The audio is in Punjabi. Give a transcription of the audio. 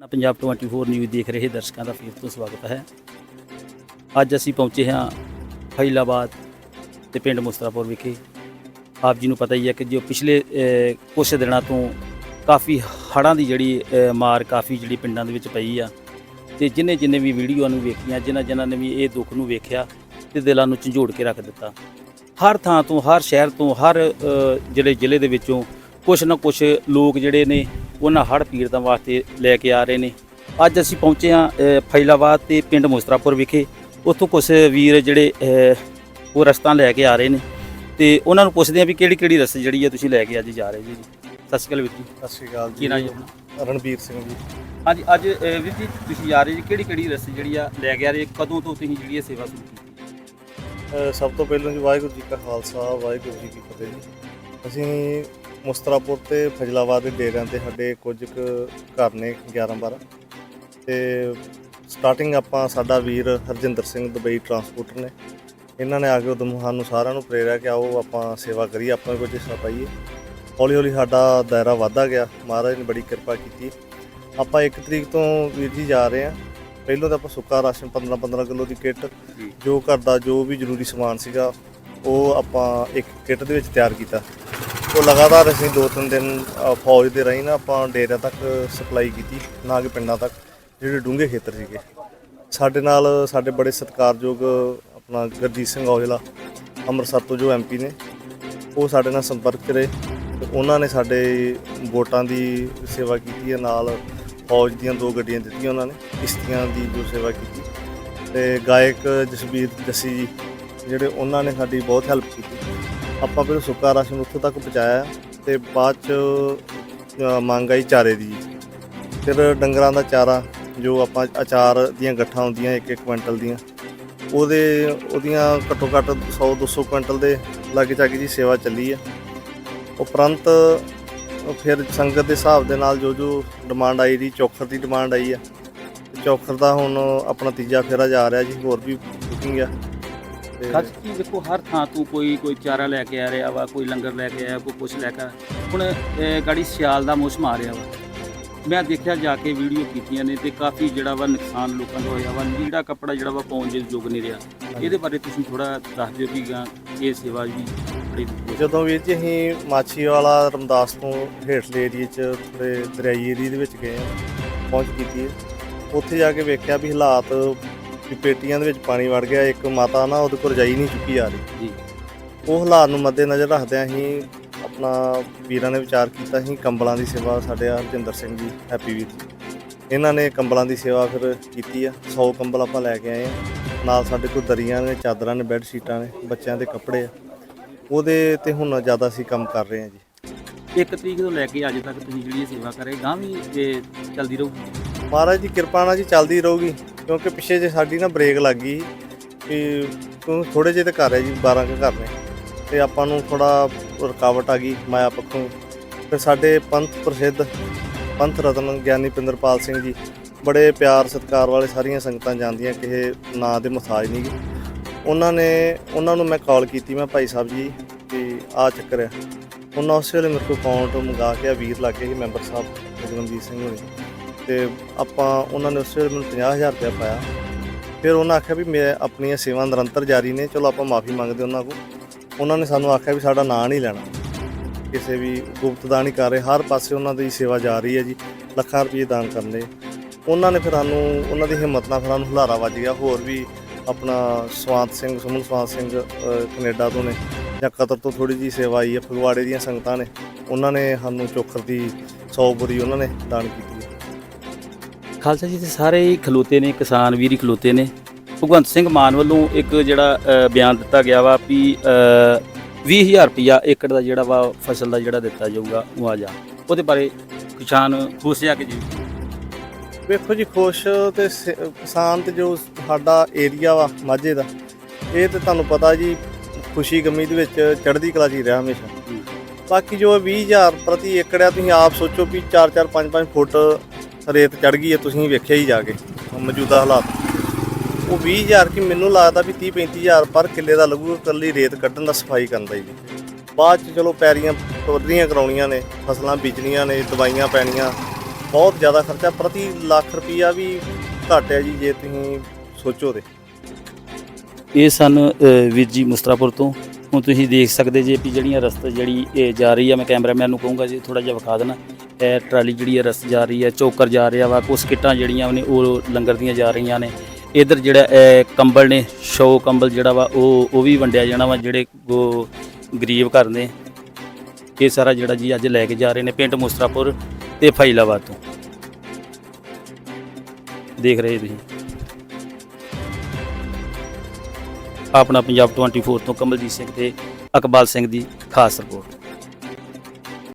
ਆਪਣਾ ਪੰਜਾਬ 24 ਨਿਊਜ਼ ਦੇਖ ਰਹੇ ਦਰਸ਼ਕਾਂ ਦਾ ਫਿਰ ਤੋਂ ਸਵਾਗਤ ਹੈ। ਅੱਜ ਅਸੀਂ ਪਹੁੰਚੇ ਹਾਂ ਫੈਲਾਬਾਦ ਤੇ ਪਿੰਡ ਮੁਸਤਰਾਪੁਰ ਵਿਖੇ। ਆਪ ਜੀ ਨੂੰ ਪਤਾ ਹੀ ਹੈ ਕਿ ਜੋ ਪਿਛਲੇ ਅ, ਕੁਛ ਦਿਨਾਂ ਤੋਂ ਕਾਫੀ ਹੜ੍ਹਾਂ ਦੀ ਜਿਹੜੀ ਮਾਰ ਕਾਫੀ ਜਿਹੜੀ ਪਿੰਡਾਂ ਦੇ ਵਿੱਚ ਪਈ ਆ ਤੇ ਜਿਨੇ ਜਿਨੇ ਵੀ ਵੀਡੀਓ ਨੂੰ ਵੇਖੀਆਂ ਜਿਨ੍ਹਾਂ ਜਿਨ੍ਹਾਂ ਨੇ ਵੀ ਇਹ ਦੁੱਖ ਨੂੰ ਵੇਖਿਆ ਤੇ ਦਿਲਾਂ ਨੂੰ ਝੰਜੋੜ ਕੇ ਰੱਖ ਦਿੱਤਾ। ਹਰ ਥਾਂ ਤੋਂ ਹਰ ਸ਼ਹਿਰ ਤੋਂ ਹਰ ਜਿਹੜੇ ਜ਼ਿਲ੍ਹੇ ਦੇ ਵਿੱਚੋਂ ਕੁਛ ਨਾ ਕੁਛ ਲੋਕ ਜਿਹੜੇ ਨੇ ਉਹਨਾਂ ਹੜ੍ਹ ਪੀੜਤਾਂ ਵਾਸਤੇ ਲੈ ਕੇ ਆ ਰਹੇ ਨੇ। ਅੱਜ ਅਸੀਂ ਪਹੁੰਚੇ ਅ, ਫੈਲਾਬਾਦ ਤੇ ਪਿੰਡ ਮੁਸਤਰਾਪੁਰ ਵਿਖੇ। ਉੱਥੋਂ ਕੁਛ ਵੀਰ ਜਿਹੜੇ ਉਹ ਰਸਤਾ ਲੈ ਕੇ ਆ ਰਹੇ ਨੇ। ਤੇ ਉਹਨਾਂ ਨੂੰ ਪੁੱਛਦੇ ਆ ਵੀ ਕਿਹੜੀ ਕਿਹੜੀ ਰਸਤੇ ਜਿਹੜੀ ਆ ਤੁਸੀਂ ਲੈ ਕੇ ਅੱਜ ਜਾ ਰਹੇ ਜੀ। ਸਤਿ ਸ਼੍ਰੀ ਅਕਾਲ ਵੀਰ ਜੀ। ਸਤਿ ਸ਼੍ਰੀ ਅਕਾਲ ਕੀ ਨਾਂ ਜੀ ਆਪਣਾ? ਰਣਬੀਰ ਸਿੰਘ ਜੀ। ਹਾਂਜੀ ਅੱਜ ਵੀਰ ਜੀ ਤੁਸੀਂ ਜਾ ਰਹੇ ਜੀ। ਕਿਹੜੀ ਕਿਹੜੀ ਰਸਤੇ ਜਿਹੜੀ ਆ ਲੈ ਕੇ ਆ ਰਹੇ? ਕਦੋਂ ਤੋਂ ਤੁਸੀਂ ਜਿਹੜੀ ਇਹ ਸੇਵਾ ਸ਼ੁਰੂ ਕੀਤੀ? ਸਭ ਤੋਂ ਪਹਿਲਾਂ ਜੀ ਵਾਹਿਗੁਰੂ ਜੀ ਕਾ ਖਾਲਸਾ ਵਾਹਿਗੁਰੂ ਜੀ ਕੀ ਫਤਿਹ ਜੀ। ਅਸੀਂ ਮੁਸਤਰਾਪੁਰ ਤੇ ਫਜਲਾਬਾਦ ਦੇ ਡੇਰਿਆਂ ਤੇ ਸਾਡੇ ਕੁਝ ਕੁ ਘਰ ਨੇ 11 12 ਤੇ ਸਟਾਰਟਿੰਗ ਆਪਾਂ ਸਾਡਾ ਵੀਰ ਹਰਜਿੰਦਰ ਸਿੰਘ ਦੁਬਈ ਟਰਾਂਸਪੋਰਟਰ ਨੇ। ਇਹਨਾਂ ਨੇ ਆ ਕੇ ਉਦਮ ਸਾਨੂੰ ਸਾਰਿਆਂ ਨੂੰ ਪ੍ਰੇਰਿਆ ਕਿ ਆਓ ਆਪਾਂ ਸੇਵਾ ਕਰੀਏ ਆਪਾਂ ਵੀ ਕੁਝ ਹਿੱਸਾ ਪਾਈਏ। ਹੌਲੀ ਹੌਲੀ ਸਾਡਾ ਦਾਇਰਾ ਵਧਦਾ ਗਿਆ। ਮਹਾਰਾਜ ਨੇ ਬੜੀ ਕਿਰਪਾ ਕੀਤੀ। ਆਪਾਂ 1 ਤਰੀਕ ਤੋਂ ਵੀਰ ਜੀ ਜਾ ਰਹੇ ਹਾਂ। ਪਹਿਲਾਂ ਤਾਂ ਆਪਾਂ ਸੁੱਕਾ ਰਾਸ਼ਨ 15 15 ਕਿਲੋ ਦੀ ਕਿੱਟ ਜੀ। ਜੋ ਘਰ ਦਾ ਜੋ ਵੀ ਜ਼ਰੂਰੀ ਸਮਾਨ ਸੀਗਾ ਉਹ ਆਪਾਂ ਇੱਕ ਕਿੱਟ ਦੇ ਵਿੱਚ ਤਿਆਰ ਕੀਤਾ। ਉਹ ਲਗਾਤਾਰ ਅਸੀਂ ਦੋ ਤਿੰਨ ਦਿਨ ਅ, ਫੌਜ ਦੇ ਰਾਹੀਂ ਨਾ ਆਪਾਂ ਡੇਰਿਆਂ ਤੱਕ ਸਪਲਾਈ ਕੀਤੀ ਨਾ ਕਿ ਪਿੰਡਾਂ ਤੱਕ ਜਿਹੜੇ ਡੂੰਘੇ ਖੇਤਰ ਸੀਗੇ। ਸਾਡੇ ਨਾਲ ਸਾਡੇ ਬੜੇ ਸਤਿਕਾਰਯੋਗ ਆਪਣਾ ਗੁਰਜੀਤ ਸਿੰਘ ਔਜਲਾ ਅੰਮ੍ਰਿਤਸਰ ਤੋਂ ਜੋ ਐਮਪੀ ਨੇ ਉਹ ਸਾਡੇ ਨਾਲ ਸੰਪਰਕ 'ਚ ਰਹੇ ਤੇ ਉਹਨਾਂ ਨੇ ਸਾਡੇ ਵੋਟਾਂ ਦੀ ਸੇਵਾ ਕੀਤੀ ਹੈ ਨਾਲ ਫੌਜ ਦੀਆਂ ਦੋ ਗੱਡੀਆਂ ਦਿੱਤੀਆਂ ਉਹਨਾਂ ਨੇ ਕਿਸ਼ਤੀਆਂ ਦੀ ਜੋ ਸੇਵਾ ਕੀਤੀ। ਤੇ ਗਾਇਕ ਜਸਬੀਰ ਜੱਸੀ ਜੀ ਜਿਹੜੇ ਉਹਨਾਂ ਨੇ ਸਾਡੀ ਬਹੁਤ ਹੈਲਪ ਕੀਤੀ। ਆਪਾਂ ਫਿਰ ਸੁੱਕਾ ਰਾਸ਼ਨ ਉੱਥੋਂ ਤੱਕ ਪਹੁੰਚਾਇਆ ਤੇ ਬਾਅਦ ਚ ਮੰਗ ਆਈ ਚਾਰੇ ਦੀ। ਫਿਰ ਡੰਗਰਾਂ ਦਾ ਚਾਰਾ, ਜੋ ਆਪਾਂ ਅਚਾਰ ਦੀਆਂ ਗੱਠਾਂ ਹੁੰਦੀਆਂ ਇੱਕ ਇੱਕ ਕੁਇੰਟਲ ਦੀਆਂ, ਉਹਦੇ, ਉਹਦੀਆਂ ਘੱਟੋ ਘੱਟ 100 200 ਕੁਇੰਟਲ ਦੇ ਲਾਗੇ ਚਾਗੇ ਜੀ ਸੇਵਾ ਚੱਲੀ ਆ। ਉਪਰੰਤ ਫਿਰ ਸੰਗਤ ਦੇ ਹਿਸਾਬ ਦੇ ਨਾਲ ਜੋ ਜੋ ਡਿਮਾਂਡ ਆਈ ਦੀ ਚੌਖਰ ਦੀ ਡਿਮਾਂਡ ਆਈ ਆ। ਤੇ ਦਾ ਹੁਣ ਆਪਣਾ ਤੀਜਾ ਫੇਰਾ ਜਾ ਰਿਹਾ ਜੀ, ਹੋਰ ਵੀ ਬੁਕਿੰਗ ਆ। ਖਾਸ ਕੀ ਦੇਖੋ ਹਰ ਥਾਂ ਤੋਂ ਕੋਈ ਕੋਈ ਚਾਰਾ ਲੈ ਕੇ ਆ ਰਿਹਾ ਵਾ ਕੋਈ ਲੰਗਰ ਲੈ ਕੇ ਆਇਆ ਕੋਈ ਕੁਛ ਲੈ ਕੇ ਆਇਆ। ਹੁਣ ਗਾੜੀ ਸਿਆਲ ਦਾ ਮੌਸਮ ਆ ਰਿਹਾ ਵਾ। ਮੈਂ ਦੇਖਿਆ ਜਾ ਕੇ ਵੀਡੀਓ ਕੀਤੀਆਂ ਨੇ ਤੇ ਕਾਫੀ ਜਿਹੜਾ ਵਾ ਨੁਕਸਾਨ ਲੋਕਾਂ ਦਾ ਹੋਇਆ ਵਾ ਲੀੜਾ ਕੱਪੜਾ ਜਿਹੜਾ ਵਾ ਪਾਉਣ ਦੇ ਯੋਗ ਨਹੀਂ ਰਿਹਾ। ਇਹਦੇ ਬਾਰੇ ਤੁਸੀਂ ਥੋੜਾ ਦੱਸ ਦਿਓ ਕਿ ਗਾ ਇਹ ਸੇਵਾ ਜੀ ਬੜੀ ਜਦੋਂ ਵੀਰ ਜੀ ਅਸੀਂ ਮਾਛੀਵਾਲਾ ਰਮਦਾਸ ਤੋਂ ਹੇਠਲੇ ਏਰੀਏ 'ਚ ਥੋੜੇ ਦਰਿਆਈ ਏਰੀਏ ਦੇ ਵਿੱਚ ਗਏ ਪਹੁੰਚ ਕੀਤੀ ਹੈ। ਉੱਥੇ ਜਾ ਕੇ ਵੇਖਿਆ ਵੀ ਹਾਲਾਤ ਵੀ ਪੇਟੀਆਂ ਦੇ ਵਿੱਚ ਪਾਣੀ ਵੜ ਗਿਆ ਇੱਕ ਮਾਤਾ ਨਾ ਉਹਦੇ ਕੋਲ ਰਜਾਈ ਨਹੀਂ ਚੁੱਕੀ ਆ ਰਹੀ। ਜੀ। ਉਹ ਹਾਲਾਤ ਨੂੰ ਮੱਦੇ ਨਜ਼ਰ ਰੱਖਦਿਆਂ ਅਸੀਂ ਆਪਣਾ ਵੀਰਾਂ ਨੇ ਵਿਚਾਰ ਕੀਤਾ ਸੀ ਕੰਬਲਾਂ ਦੀ ਸੇਵਾ ਸਾਡੇ ਹਰਜਿੰਦਰ ਸਿੰਘ ਜੀ ਹੈਪੀ ਵੀਰ ਜੀ। ਇਹਨਾਂ ਨੇ ਕੰਬਲਾਂ ਦੀ ਸੇਵਾ ਫਿਰ ਕੀਤੀ ਆ 100 ਕੰਬਲ ਆਪਾਂ ਲੈ ਕੇ ਆਏ ਆ। ਨਾਲ ਸਾਡੇ ਕੋਲ ਦਰੀਆਂ ਨੇ ਚਾਦਰਾਂ ਨੇ ਬੈੱਡ ਸ਼ੀਟਾਂ ਨੇ ਬੱਚਿਆਂ ਦੇ ਕੱਪੜੇ ਆ। ਉਹਦੇ ਤੇ ਹੁਣ ਜ਼ਿਆਦਾ ਅਸੀਂ ਕੰਮ ਕਰ ਰਹੇ ਹਾਂ ਜੀ। ਇੱਕ ਤਰੀਕ ਤੋਂ ਲੈ ਕੇ ਅੱਜ ਤੱਕ ਤੁਸੀਂ ਜਿਹੜੀ ਇਹ ਸੇਵਾ ਕਰ ਗਾਂ ਵੀ ਇਹ ਚੱਲਦੀ ਰਹੂਗੀ? ਮਹਾਰਾਜ ਦੀ ਕਿਰਪਾ ਨਾਲ ਜੀ ਚੱਲਦੀ ਰਹੂਗੀ, ਕਿਉਂਕਿ ਪਿੱਛੇ ਜੇ ਸਾਡੀ ਨਾ ਬ੍ਰੇਕ ਲੱਗ ਗਈ ਕਿ ਕਿਉਂਕਿ ਥੋੜੇ ਜਿਹੇ ਤੇ ਘਰ ਹੈ ਜੀ 12 ਕੁ ਘਰ ਨੇ, ਤੇ ਆਪਾਂ ਨੂੰ ਥੋੜਾ ਰੁਕਾਵਟ ਆ ਗਈ, ਮਾਇਆ ਪੱਖੋਂ। ਫਿਰ ਸਾਡੇ ਪੰਥ ਪ੍ਰਸਿੱਧ ਪੰਥ ਰਤਨ ਗਿਆਨੀ ਪਿੰਦਰਪਾਲ ਸਿੰਘ ਜੀ, ਬੜੇ ਪਿਆਰ ਸਤਿਕਾਰ ਵਾਲੇ ਸਾਰੀਆਂ ਸੰਗਤਾਂ ਜਾਂਦੀਆਂ ਕਿਸੇ ਨਾਂ ਦੇ ਮਸਾਜ ਨਹੀਂ ਗੇ ਉਹਨਾਂ ਨੇ, ਉਹਨਾਂ ਨੂੰ ਮੈਂ ਕਾਲ ਕੀਤੀ, ਮੈਂ ਭਾਈ ਸਾਹਿਬ ਜੀ ਕਿ ਆ ਚੱਕਰ ਹੈ ਉਹਨਾਂ ਉਸ ਵੇਲੇ ਮੇਰੇ ਕੋਲ ਅਕਾਊਂਟ ਮੰਗਾ ਕੇ ਆ, ਵੀਰ ਲੱਗੇ ਸੀ ਮੈਂਬਰ ਸਾਹਿਬ ਜਗਨਜੀਤ ਸਿੰਘ ਹੋਣੀ। ਤੇ ਆਪਾਂ ਉਹਨਾਂ ਨੇ ਉਸ ਵੇਲੇ ਮੈਨੂੰ 50000 ਰੁਪਇਆ ਪਾਇਆ। ਫਿਰ ਉਹਨਾਂ ਆਖਿਆ ਵੀ ਮੈਂ ਆਪਣੀਆਂ ਸੇਵਾਂ ਨਿਰੰਤਰ ਜਾਰੀ ਨੇ ਚਲੋ ਆਪਾਂ ਮਾਫੀ ਮੰਗਦੇ ਉਹਨਾਂ ਕੋਲ। ਉਹਨਾਂ ਨੇ ਸਾਨੂੰ ਆਖਿਆ ਵੀ ਸਾਡਾ ਨਾਂ ਨਹੀਂ ਲੈਣਾ। ਕਿਸੇ ਵੀ ਗੁਪਤ ਦਾਨ ਨਹੀਂ ਕਰ ਰਹੇ ਹਰ ਪਾਸੇ ਉਹਨਾਂ ਦੀ ਸੇਵਾ ਜਾ ਰਹੀ ਹੈ ਜੀ ਲੱਖਾਂ ਰੁਪਏ ਦਾਨ ਕਰਨੇ ਉਹਨਾਂ ਨੇ ਫਿਰ ਸਾਨੂੰ ਉਹਨਾਂ ਦੀ ਹਿੰਮਤ ਨਾਲ ਫਿਰ ਸਾਨੂੰ ਹੁਲਾਰਾ ਵੱਜ ਗਿਆ। ਹੋਰ ਵੀ ਆਪਣਾ ਸਵਾਤ ਸਿੰਘ ਸੁਮਨ ਸਵਾਤ ਸਿੰਘ ਅਹ, ਕੈਨੇਡਾ ਤੋਂ ਨੇ ਜਾਂ ਕਤਰ ਤੋਂ ਥੋੜੀ ਜੀ ਸੇਵਾ ਆਈ ਹੈ ਫਗਵਾੜੇ ਦੀਆਂ ਸੰਗਤਾਂ ਨੇ। ਉਹਨਾਂ ਨੇ ਸਾਨੂੰ ਚੋਖਰ ਦੀ 100 ਬੁਰੀ ਉਹਨਾਂ ਨੇ ਦਾਨ ਕੀਤੀ। ਖਾਲਸਾ ਜੀ ਤੇ ਸਾਰੇ ਹੀ ਖਲੋਤੇ ਨੇ ਕਿਸਾਨ ਵੀਰ ਹੀ ਖਲੋਤੇ ਨੇ। ਭਗਵੰਤ ਸਿੰਘ ਮਾਨ ਵੱਲੋਂ ਇੱਕ ਜਿਹੜਾ ਬਿਆਨ ਦਿੱਤਾ ਗਿਆ ਵਾ ਵੀ ਅ, 20000 ਰੁਪਇਆ ਏਕੜ ਦਾ ਜਿਹੜਾ ਵਾ ਫਸਲ ਦਾ ਜਿਹੜਾ ਦਿੱਤਾ ਜਾਊਗਾ ਮੁਆਵਜ਼ਾ ਉਹਦੇ ਬਾਰੇ ਕਿਸਾਨ ਖੁਸ਼ ਆ ਕਿ ਜੀ? ਵੇਖੋ ਜੀ ਖੁਸ਼ ਤੇ ਕਿਸਾਨ ਤੇ ਜੋ ਸਾਡਾ ਏਰੀਆ ਵਾ ਮਾਝੇ ਦਾ ਇਹ ਤੇ ਤੁਹਾਨੂੰ ਪਤਾ ਜੀ ਖੁਸ਼ੀ ਗਮੀ ਦੇ ਵਿੱਚ ਚੜ੍ਹਦੀ ਕਲਾ ਹੀ ਰਿਹਾ ਹਮੇਸ਼ਾ। ਬਾਕੀ ਜੋ 20000 ਪ੍ਰਤੀ ਏਕੜ ਆ ਤੁਸੀਂ ਆਪ ਸੋਚੋ ਵੀ 4-4 5-5 ਫੁੱਟ ਰੇਤ ਚੜ ਗਈ ਹੈ, ਤੁਸੀਂ ਵੇਖਿਆ ਹੀ ਜਾ ਕੇ, ਮੌਜੂਦਾ ਹਾਲਾਤ। ਉਹ 20000 ਕੀ ਮੈਨੂੰ ਲੱਗਦਾ ਵੀ 30-35000 ਪਰ ਕਿੱਲੇ ਦਾ ਲੱਗੂਗਾ ਇਕੱਲੀ ਰੇਤ ਕੱਢਣ ਦਾ ਸਫ਼ਾਈ ਕਰਨ ਦਾ ਜੀ ਬਾਅਦ ਚ ਚਲੋ ਪੈਰੀਆਂ ਪੌਧਰੀਆਂ ਕਰਾਉਣੀਆਂ ਨੇ, ਫਸਲਾਂ ਬੀਜਣੀਆਂ ਨੇ, ਦਵਾਈਆਂ ਪੈਣੀਆਂ, ਬਹੁਤ ਜ਼ਿਆਦਾ ਖਰਚਾ, ਪ੍ਰਤੀ ਲੱਖ ਰੁਪਈਆ ਵੀ ਘੱਟ ਹੈ ਜੀ, ਜੇ ਤੁਸੀਂ ਸੋਚੋ ਤੇ। ਇਹ ਸਨ ਵੀਰ ਜੀ ਮੁਸਤਰਾਪੁਰ ਤੋਂ। ਹੁਣ ਤੁਸੀਂ ਦੇਖ ਸਕਦੇ ਜੇ ਵੀ ਜਿਹੜੀਆਂ ਰਸਤੇ ਜਿਹੜੀ, ਇਹ ਜਾ ਰਹੀ ਆ, ਮੈਂ ਕੈਮਰਾਮੈਨ ਨੂੰ ਕਹੂੰਗਾ ਜੀ ਥੋੜਾ ਜਿਹਾ ਵਿਖਾ ਦੇਣਾ। ਇਹ ਟਰਾਲੀ ਜਿਹੜੀ ਹੈ ਰਸ ਜਾ ਰਹੀ ਹੈ ਚੋਕਰ ਜਾ ਰਿਹਾ ਵਾ, ਕੁਛ ਕਿੱਟਾਂ ਜਿਹੜੀਆਂ ਨੇ ਉਹ ਲੰਗਰ ਦੀਆਂ ਜਾ ਰਹੀਆਂ ਨੇ। ਇਧਰ ਜਿਹੜਾ ਇਹ ਕੰਬਲ ਨੇ, ਸ਼ੋ ਕੰਬਲ ਜਿਹੜਾ ਵਾ, ਉਹ ਉਹ ਵੀ ਵੰਡਿਆ ਜਾਣਾ ਵਾ, ਜਿਹੜੇ ਉਹ ਗਰੀਬ ਘਰ ਨੇ। ਇਹ ਸਾਰਾ ਜਿਹੜਾ ਜੀ ਅੱਜ ਲੈ ਕੇ ਜਾ ਰਹੇ ਨੇ ਪਿੰਡ ਮੁਸਤਰਾਪੁਰ ਤੇ ਫਾਈਲਾਬਾਦ ਤੋਂ। ਦੇਖ ਰਹੇ ਤੁਸੀਂ? ਆਪਣਾ ਪੰਜਾਬ 24 ਤੋਂ ਕਮਲਜੀਤ ਸਿੰਘ ਤੇ ਅਕਬਾਲ ਸਿੰਘ ਦੀ ਖਾਸ ਰਿਪੋਰਟ।